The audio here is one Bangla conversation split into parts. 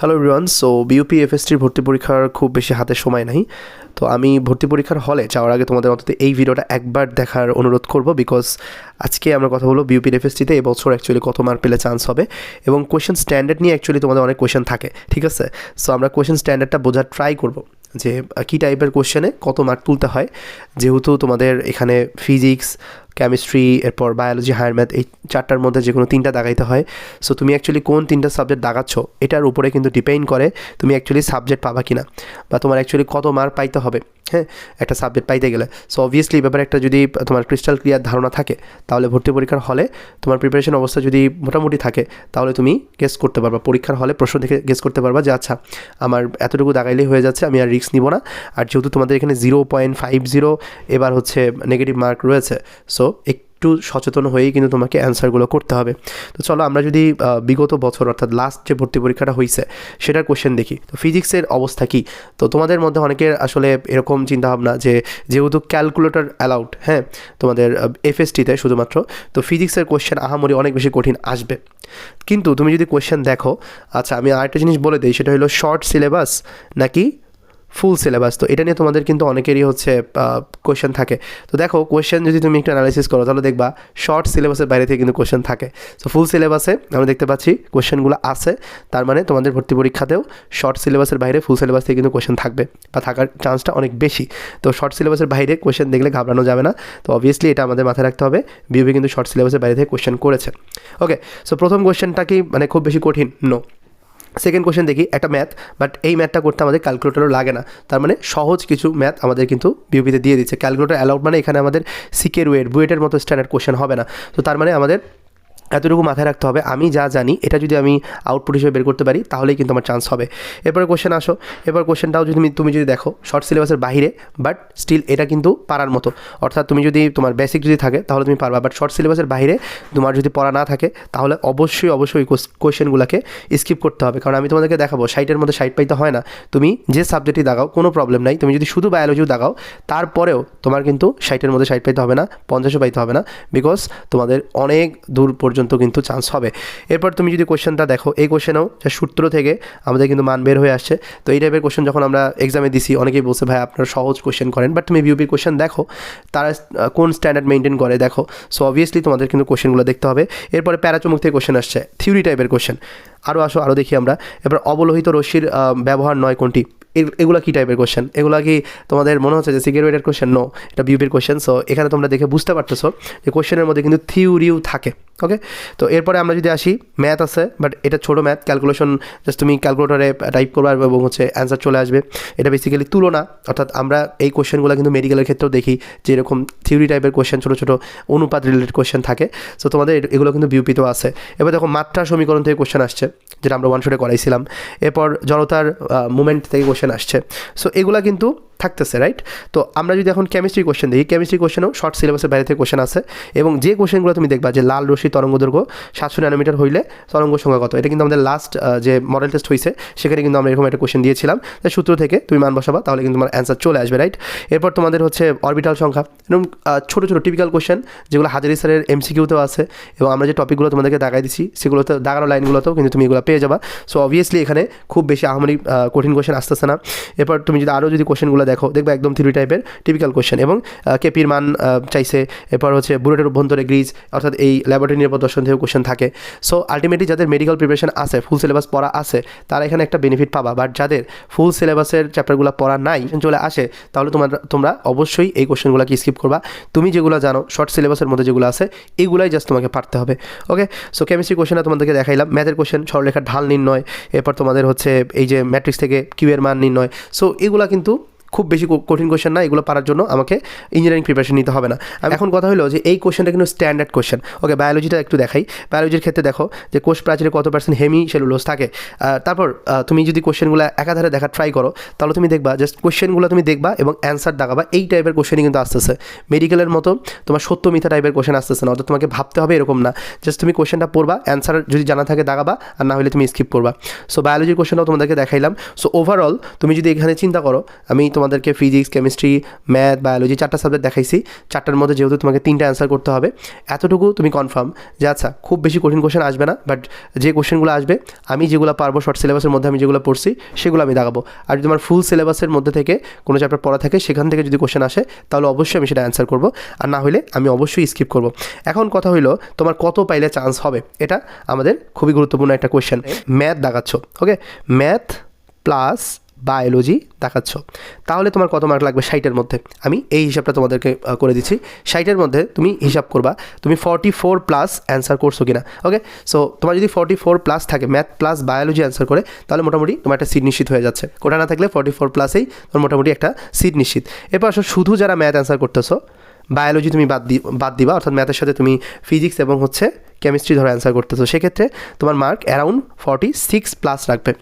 হ্যালো রিওয়ান সো বিউপি এফএসটির ভর্তি পরীক্ষার খুব বেশি হাতে সময় নাই। তো আমি ভর্তি পরীক্ষার হলে যাওয়ার আগে তোমাদের অন্তত এই ভিডিওটা একবার দেখার অনুরোধ করব বিকজ আজকে আমরা কথা বলব বিউপির এফএসটিতে এবছর অ্যাকচুয়ালি কত মার্ক পেলে চান্স হবে এবং কোয়েশ্চেন স্ট্যান্ডার্ড নিয়ে অ্যাকচুয়ালি তোমাদের অনেক কোয়েশ্চেন থাকে, ঠিক আছে? সো আমরা কোয়েশ্চেন স্ট্যান্ডার্ডটা বোঝার ট্রাই করব যে কী টাইপের কোশ্চেনে কত মার্ক তুলতে হয়। যেহেতু তোমাদের এখানে ফিজিক্স কেমিস্ট্রি এরপর বায়োলজি হায়ার ম্যাথ এই চারটার মধ্যে যে কোনো তিনটা দাগাইতে হয়। সো তুমি অ্যাকচুয়ালি কোন তিনটা সাবজেক্ট দাগাচ্ছ, এটার উপরে কিন্তু ডিপেন্ড করে তুমি অ্যাকচুয়ালি সাবজেক্ট পাবা কিনা বা তোমার অ্যাকচুয়ালি কত মার্ক পাইতে হবে হ্যাঁ? একটা সাবজেক্ট পাইতে গেলে। সো অবভিয়াসলি ব্যাপারে একটা যদি তোমার ক্রিস্টাল ক্লিয়ার ধারণা থাকে, তাহলে ভর্তি পরীক্ষার হলে তোমার প্রিপারেশন অবস্থা যদি মোটামুটি থাকে, তাহলে তুমি গেস করতে পারবা। পরীক্ষার হলে প্রশ্ন দেখে গেস করতে পারবা যে আচ্ছা আমার এতটুকু দাগাইলেই হয়ে যাচ্ছে, আমি আর রিস্ক নিব না। আর যেহেতু তোমাদের এখানে জিরো পয়েন্ট ফাইভ জিরো এবার হচ্ছে নেগেটিভ মার্ক রয়েছে সো একটু সচেতন হয়েই কিন্তু তোমাকে অ্যান্সারগুলো করতে হবে। তো চলো আমরা যদি বিগত বছর অর্থাৎ লাস্ট যে ভর্তি পরীক্ষাটা হয়েছে সেটার কোয়েশ্চেন দেখি। তো ফিজিক্সের অবস্থা কী? তো তোমাদের মধ্যে অনেকের আসলে এরকম চিন্তাভাবনা যে, যেহেতু ক্যালকুলেটর অ্যালাউড হ্যাঁ তোমাদের এফএসটিতে শুধুমাত্র, তো ফিজিক্সের কোশ্চেন আহামরি অনেক বেশি কঠিন আসবে। কিন্তু তুমি যদি কোশ্চেন দেখো আচ্ছা আমি আরেকটা জিনিস বলে দিই, সেটা হলো শর্ট সিলেবাস নাকি ফুল সিলেবাস তো এটা নিয়ে তোমাদের কিন্তু অনেকেরই হচ্ছে কোয়েশ্চেন থাকে। তো দেখো কোয়েশ্চেন যদি তুমি একটু অ্যানালাইসিস করো, তাহলে দেখবা শর্ট সিলেবাসের বাইরে থেকে কিন্তু কোয়েশ্চেন থাকে। তো ফুল সিলেবাসে আমরা দেখতে পাচ্ছি কোয়েশ্চেনগুলো আছে, তার মানে তোমাদের ভর্তি পরীক্ষাতেও শর্ট সিলেবাসের বাইরে ফুল সিলেবাস থেকে কিন্তু কোয়েশ্চেন থাকবে, বা থাকার চান্সটা অনেক বেশি। তো শর্ট সিলেবাসের বাইরে কোয়েশ্চেন দেখলে ঘাবড়ানো যাবে না। তো অবভিয়াসলি এটা আমাদের মাথায় রাখতে হবে বিউবি কিন্তু শর্ট সিলেবাসের বাইরে থেকে কোয়েশ্চেন করেছে। ওকে সো প্রথম কোয়েশ্চেনটা কি মানে খুব বেশি কঠিন? নো সেকেন্ড কোশ্চেন দেখি, একটা ম্যাথ বাট এই ম্যাথটা করতে আমাদের ক্যালকুলেটারও লাগে না। তার মানে সহজ কিছু ম্যাথ আমাদের কিন্তু বিউপিতে দিয়ে দিচ্ছে। ক্যালকুলেটার অ্যালাউড মানে এখানে আমাদের সিকের ওয়েট বুয়েটের মতো স্ট্যান্ডার্ড কোশ্চেন হবে না। তো তার মানে আমাদের এতটুকু মাথায় রাখতে হবে, আমি যা জানি, এটা যদি আমি আউটপুট হিসেবে বের করতে পারি, তাহলেই কিন্তু আমার চান্স হবে। এরপরে কোশ্চেন আসো এবার কোশ্চেনটাও যদি তুমি যদি দেখো শর্ট সিলেবাসের বাইরে বাট স্টিল এটা কিন্তু পারার মতো। অর্থাৎ তুমি যদি তোমার বেসিক যদি থাকে, তাহলে তুমি পারবা বাট শর্ট সিলেবাসের বাইরে তোমার যদি পড়া না থাকে, তাহলে অবশ্যই অবশ্যই কোয়েশ্চেনগুলোকে স্কিপ করতে হবে। কারণ আমি তোমাদেরকে দেখাবো সাইটের মধ্যে সাইট পাইতে হয় না। তুমি যে সাবজেক্টই দাগাও, কোনো প্রবলেম নাই। তুমি যদি শুধু বায়োলজিও দাগাও, তারপরেও তোমার কিন্তু সাইটের মধ্যে সাইট পাইতে হবে না, পঞ্চাশও পাইতে হবে না বিকজ তোমাদের অনেক দূর পর্যন্ত কিন্তু চান্স হবে। এরপর তুমি যদি কোশ্চেনটা দেখো, এই কোশ্চেনেও যে সূত্র থেকে আমাদের কিন্তু মান বের হয়ে আসছে। তো এই টাইপের কোশ্চেন যখন আমরা এক্সামে দিছি, অনেকেই বলছে, ভাই, আপনারা সহজ কোশ্চেন করেন। বাট তুমি বিউপির কোশ্চেন দেখো, তারা কোন স্ট্যান্ডার্ড মেনটেন করে দেখো। সো অবভিয়াসলি তোমাদের কিন্তু কোশ্চেনগুলো দেখতে হবে। এরপরে প্যারাচমুক থেকে কোশ্চেন আসছে থিওরি টাইপের কোশ্চেন আরও আসো আরও দেখি আমরা। এবার অবলোহিত রশ্মির ব্যবহার নয় কোনটি? এগুলো কী টাইপের কোশ্চেন এগুলো কি তোমাদের মনে হচ্ছে যে সিগারেটের কোশ্চেন নো এটা বিউপির কোশ্চেন সো এখানে তোমরা দেখে বুঝতে পারতেছো যে কোশ্চেনের মধ্যে কিন্তু থিওরিও থাকে ওকে তো এরপরে আমরা যদি আসি ম্যাথ আছে বাট এটা ছোটো ম্যাথ ক্যালকুলেশন জাস্ট তুমি ক্যালকুলেটরে টাইপ করবে এবং হচ্ছে অ্যান্সার চলে আসবে। এটা বেসিক্যালি তুলনা, অর্থাৎ আমরা এই কোশ্চেনগুলো কিন্তু মেডিকেলের ক্ষেত্রেও দেখি যে এরকম থিওরি টাইপের কোশ্চেন ছোটো ছোটো অনুপাত রিলেটেড কোশ্চেন থাকে। সো তোমাদের এগুলো কিন্তু বিউপিতেও আছে। এবার দেখো মাত্রা সমীকরণ থেকে কোশ্চেন আসছে, যেটা আমরা ওয়ান শটে করাইছিলাম। এরপর জড়তার মুমেন্ট থেকে কোশ্চেন আসছে। সো এগুলা কিন্তু থাকতেছে রাইট তো আমরা যদি এখন কেমিস্ট্রি কোশ্চেন দেখি কেমিস্ট্রি কোশ্চেনও শর্ট সিলেবাসের বাইরে থেকে কোশ্চেন আছে এবং যে কোশ্চেনগুলো তুমি দেখবা, যে লাল, রশ্মি, তরঙ্গ দৈর্ঘ্য সাতশো ন্যানোমিটার হইলে তরঙ্গ সংখ্যা কত? এটা কিন্তু আমাদের লাস্ট যে মডেল টেস্ট হয়েছে সেখানে কিন্তু আমরা এরকম একটা কোশ্চেন দিয়েছিলাম। সূত্র থেকে তুমি মান বসাবা, তাহলে কিন্তু তোমার অ্যান্সার চলে আসবে রাইট এরপর তোমাদের হচ্ছে অরবিটাল সংখ্যা। এরকম ছোটো ছোটো টিপিক্যাল কোশ্চেন যেগুলো হাজারি স্যারের এমসিকিউতেও আছে এবং আমরা যে টপিকগুলো তোমাদেরকে দাগাই দিচ্ছি সেগুলোতে দাগানো লাইনগুলোতেও কিন্তু তুমি এগুলো পেয়ে যাবা। সো অবভিয়াসলি এখানে খুব বেশি আহামরি কঠিন কোশ্চেন আসতেছে না। এরপর তুমি যদি আরও যদি কোশ্চেনগুলো দেখো, দেখবে একদম থ্রি টাইপের টিপিক্যাল কোশ্চেন এবং কেপির মান চাইছে। এরপর হচ্ছে বুলেটের অভ্যন্তরে গ্রিজ অর্থাৎ এই ল্যাবরেটরি নিরাপদ দর্শন থেকেও কোশ্চেন থাকে। সো আলটিমেটলি যাদের মেডিকেল প্রিপারেশন আছে ফুল সিলেবাস পড়া আছে, তারা এখানে একটা বেনিফিট পাবা। বাট যাদের ফুল সিলেবাসের চ্যাপ্টারগুলো পড়া নাই চলে আসে, তাহলে তোমার, তোমরা অবশ্যই এই কোশ্চেনগুলোকে স্কিপ করবা। তুমি যেগুলো জানো শর্ট সিলেবাসের মধ্যে যেগুলো আছে, এগুলাই জাস্ট তোমাকে পারতে হবে। ওকে সো কেমিস্ট্রি কোশ্চেনটা তোমাদেরকে দেখাইলাম। ম্যাথের কোশ্চেন সরলেখার ঢাল নির্ণয়। এরপর তোমাদের হচ্ছে এই যে ম্যাট্রিক্স থেকে কিউয়ের মান নির্ণয়। সো এগুলা কিন্তু খুব বেশি কঠিন কোশ্চেন না, এগুলো পারার জন্য আমাকে ইঞ্জিনিয়ারিং প্রিপারেশন নিতে হবে না। এখন কথা হলো যে, এই কোশ্চেনটা কিন্তু স্ট্যান্ডার্ড কোশ্চেন ওকে বায়োলজিটা একটু দেখাই। বায়োলজির ক্ষেত্রে দেখো যে, কোষ প্রাচীরে কত পার্সেন্ট হেমি সেলুলোজ থাকে তারপর তুমি যদি কোশ্চেনগুলো একাধারে দেখা ট্রাই করো, তাহলে তুমি দেখবা জাস্ট কোশ্চেনগুলো তুমি দেখবা এবং অ্যান্সার দাগাবা এই টাইপের কোশ্চেনই কিন্তু আসতেছে। মেডিকেলের মতো তোমার সত্য মিথ্যা টাইপের কোশ্চেন আসতেছে না, অর্থাৎ তোমাকে ভাবতে হবে এরকম না। জাস্ট তুমি কোশ্চেনটা পড়বা অ্যান্সার যদি জানা থাকে দাগাবা আর না হলে তুমি স্কিপ করবা। সো বায়োলজির কোশ্চেনটাও তোমাদেরকে দেখাইলাম। সো ওভারঅল তুমি যদি এখানে চিন্তা করো, আমি তোমাদেরকে ফিজিক্স কেমিস্ট্রি ম্যাথ বায়োলজি চারটা সাবজেক্ট দেখাইছি। চারটার মধ্যে যেহেতু তোমাকে তিনটা অ্যান্সার করতে হবে। এতটুকু তুমি কনফার্ম যে আচ্ছা খুব বেশি কঠিন কোশ্চেন আসবে না বাট যে কোশ্চেনগুলো আসবে আমি যেগুলো পারব শর্ট সিলেবাসের মধ্যে আমি যেগুলো পড়ছি সেগুলো আমি দাগাবো আর যদি তোমার ফুল সিলেবাসের মধ্যে থেকে কোনো চ্যাপ্টার পড়া থাকে সেখান থেকে যদি কোশ্চেন আসে তাহলে অবশ্যই আমি সেটা অ্যান্সার করব। আর না হলে আমি অবশ্যই স্কিপ করব। এখন কথা হইল তোমার কত পাইলে চান্স হবে? এটা আমাদের খুবই গুরুত্বপূর্ণ একটা কোয়েশ্চেন ম্যাথ দেখাচ্ছ ওকে ম্যাথ প্লাস বায়োলজি দেখাচ্ছ। তাহলে তোমার কত মার্ক লাগবে ষাটের মধ্যে? আমি এই হিসাবটা তোমাদেরকে করে দিচ্ছি। ষাটের মধ্যে তুমি হিসাব করবা, তুমি ফর্টি ফোর প্লাস অ্যান্সার করছ কিনা ওকে সো তোমার যদি ফর্টি ফোর প্লাস থাকে ম্যাথ প্লাস বায়োলজি অ্যান্সার করে, তাহলে মোটামুটি তোমার একটা সিট নিশ্চিত হয়ে যাচ্ছে। কোটা না থাকলে ফর্টি ফোর প্লাসেই তোমার মোটামুটি একটা সিট নিশ্চিত। এরপর আসো, শুধু যারা ম্যাথ অ্যান্সার করতেছো বায়োলজি তুমি বাদ দি, বাদ দিবা, অর্থাৎ ম্যাথের সাথে তুমি ফিজিক্স এবং হচ্ছে কেমিস্ট্রি ধরে অ্যান্সার করতেছো। সেক্ষেত্রে তোমার mark around forty six plus রাখবে।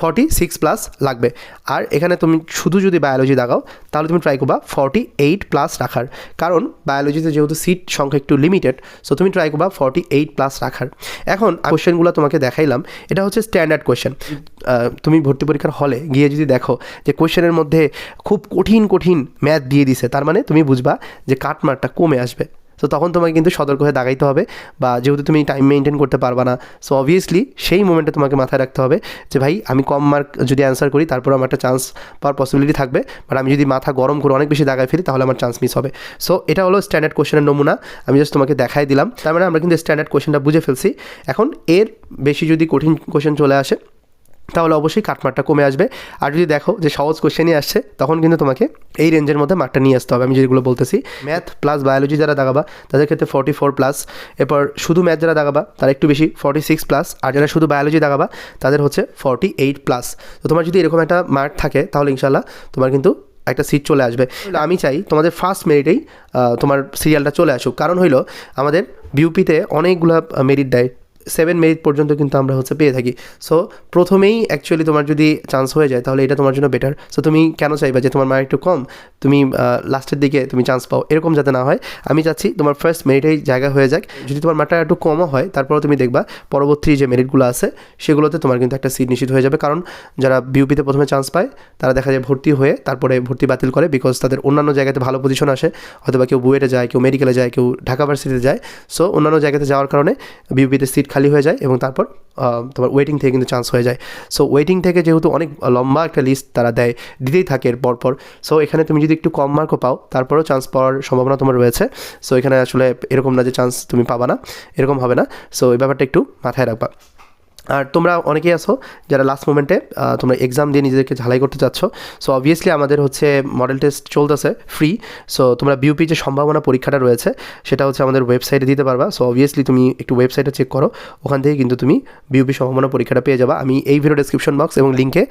ফর্টি সিক্স প্লাস লাগবে। আর এখানে তুমি শুধু যদি বায়োলজি দাগাও তাহলে তুমি ট্রাই করবা ফর্টি এইট প্লাস রাখার। কারণ বায়োলজিতে যেহেতু সিট সংখ্যা একটু লিমিটেড সো তুমি ট্রাই করবা ফর্টি এইট প্লাস রাখার। এখন কোশ্চেনগুলো তোমাকে দেখাইলাম, এটা হচ্ছে স্ট্যান্ডার্ড কোয়েশ্চেন তুমি ভর্তি পরীক্ষার হলে গিয়ে যদি দেখো যে কোয়েশ্চেনের মধ্যে খুব কঠিন কঠিন ম্যাথ দিয়ে দিছে, তার মানে তুমি বুঝবা যে কাটমার্কটা কমে আসবে। তো তখন তোমাকে কিন্তু সতর্ক হয়ে দাগাইতে হবে বা যেহেতু তুমি টাইম মেনটেন করতে পারবা না সো অবভিয়াসলি সেই মোমেন্টে তোমাকে মাথায় রাখতে হবে যে, ভাই, আমি কম মার্ক যদি অ্যান্সার করি, তারপর আমার একটা চান্স পাওয়ার পসিবিলিটি থাকবে। বাট আমি যদি মাথা গরম করে অনেক বেশি দাগায় ফেলি, তাহলে আমার চান্স মিস হবে। সো এটা হলো স্ট্যান্ডার্ড কোশ্চেনের নমুনা। আমি জাস্ট তোমাকে দেখাই দিলাম। তার মানে আমরা কিন্তু স্ট্যান্ডার্ড কোশ্চেনটা বুঝে ফেলছি। এখন এর বেশি যদি কঠিন কোশ্চেন চলে আসে তাহলে অবশ্যই কাটমার্কটা কমে আসবে। আর যদি দেখো যে সহজ কোশ্চেনই আসছে, তখন কিন্তু তোমাকে এই রেঞ্জের মধ্যে মার্কটা নিয়ে আসতে হবে। আমি যেগুলো বলতেছি ম্যাথ প্লাস বায়োলজি যারা দাগাবা, তাদের ক্ষেত্রে ফর্টি ফোর প্লাস এরপর শুধু ম্যাথ যারা দাগাবা, তারা একটু বেশি ফর্টি সিক্স প্লাস আর যারা শুধু বায়োলজি দাগাবা, তাদের হচ্ছে ফর্টি এইট প্লাস তো তোমার যদি এরকম একটা মার্ক থাকে, তাহলে ইনশাল্লাহ তোমার কিন্তু একটা সিট চলে আসবে। আমি চাই তোমাদের ফার্স্ট মেরিটেই তোমার সিরিয়ালটা চলে আসুক। কারণ হইল, আমাদের বিউপিতে অনেকগুলো মেরিট দেয়। সেভেন মেরিট পর্যন্ত কিন্তু আমরা হচ্ছে পেয়ে থাকি। সো প্রথমেই অ্যাকচুয়ালি তোমার যদি চান্স হয়ে যায়, তাহলে এটা তোমার জন্য বেটার সো তুমি কেন চাইবা যে তোমার মার্ক একটু কম? তুমি লাস্টের দিকে তুমি চান্স পাও। এরকম যাতে না হয়, আমি চাচ্ছি তোমার ফার্স্ট মেরিটেই জায়গা হয়ে যাক। যদি তোমার মার্কটা একটু কমও হয়, তারপরেও তুমি দেখবা পরবর্তী যে মেরিটগুলো আছে, সেগুলোতে তোমার কিন্তু একটা সিট নিশ্চিত হয়ে যাবে। কারণ যারা বিউপিতে প্রথমে চান্স পায়, তারা দেখা যায় ভর্তি হয়ে তারপরে ভর্তি বাতিল করে বিকজ তাদের অন্যান্য জায়গাতে ভালো পজিশন আসে। হয়তো বা কেউ বুয়েটে যায়, কেউ মেডিকেলে যায়, কেউ ঢাকা ভার্সিটিতে যায়। সো অন্যান্য জায়গাতে যাওয়ার কারণে বিউপিতে সিট খালি হয়ে যায় এবং তারপর তোমার ওয়েটিং থেকে কিন্তু চান্স হয়ে যায়। সো ওয়েটিং থেকে যেহেতু অনেক লম্বা একটা লিস্ট তারা দেয়, দিতেই থাকে এর পরপর। সো এখানে তুমি যদি একটু কম মার্কও পাও, তারপরেও চান্স পাওয়ার সম্ভাবনা তোমার রয়েছে। সো এখানে আসলে এরকম না যে চান্স তুমি পাবা না, এরকম হবে না। সো এই ব্যাপারটা একটু মাথায় রাখবা। আর তোমরা অনেকেই আছো যারা লাস্ট মোমেন্টে তোমরা এক্সাম দিয়ে নিজেদেরকে ঝালাই করতে চাচ্ছ। সো অবভিয়াসলি আমাদের হচ্ছে মডেল টেস্ট চলতেছে ফ্রি সো তোমরা বিউপি যে সম্ভাবনা পরীক্ষাটা রয়েছে, সেটা হচ্ছে আমাদের ওয়েবসাইটে দিতে পারবা। সো অবভিয়াসলি তুমি একটু ওয়েবসাইটে চেক করো, ওখান থেকে কিন্তু তুমি বিউপি সম্ভাবনা পরীক্ষাটা পেয়ে যাবা। আমি এই ভিডিও ডেসক্রিপশন বক্স এবং লিঙ্কে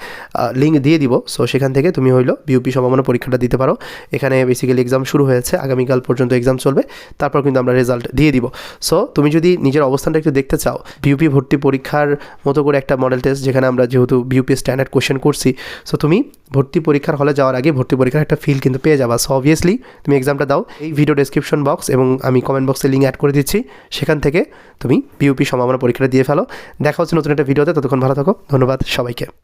লিঙ্ক দিয়ে দিব। সো সেখান থেকে তুমি হইল বিউপি সম্ভাবনা পরীক্ষাটা দিতে পারো। এখানে বেসিক্যালি এক্সাম শুরু হয়েছে, আগামীকাল পর্যন্ত এক্সাম চলবে। তারপর কিন্তু আমরা রেজাল্ট দিয়ে দিব। সো তুমি যদি নিজের অবস্থানটা একটু দেখতে চাও বিউপি ভর্তি পরীক্ষার মতো করে একটা মডেল টেস্ট যেখানে আমরা যেহেতু বিউপি স্ট্যান্ডার্ড কোশ্চেন করছি সো তুমি ভর্তি পরীক্ষার হলে যাওয়ার আগে ভর্তি পরীক্ষার একটা ফিল কিন্তু পেয়ে যাবা। সো অবভিয়াসলি তুমি এক্সামটা দাও, এই ভিডিও ডেসক্রিপশন বক্স এবং আমি কমেন্ট বক্সে লিঙ্ক অ্যাড করে দিচ্ছি। সেখান থেকে তুমি বিউপি সম্ভাবনা পরীক্ষাটা দিয়ে ফেলো। দেখা হচ্ছে নতুন একটা ভিডিওতে ততক্ষণ ভালো থাকো, ধন্যবাদ সবাইকে।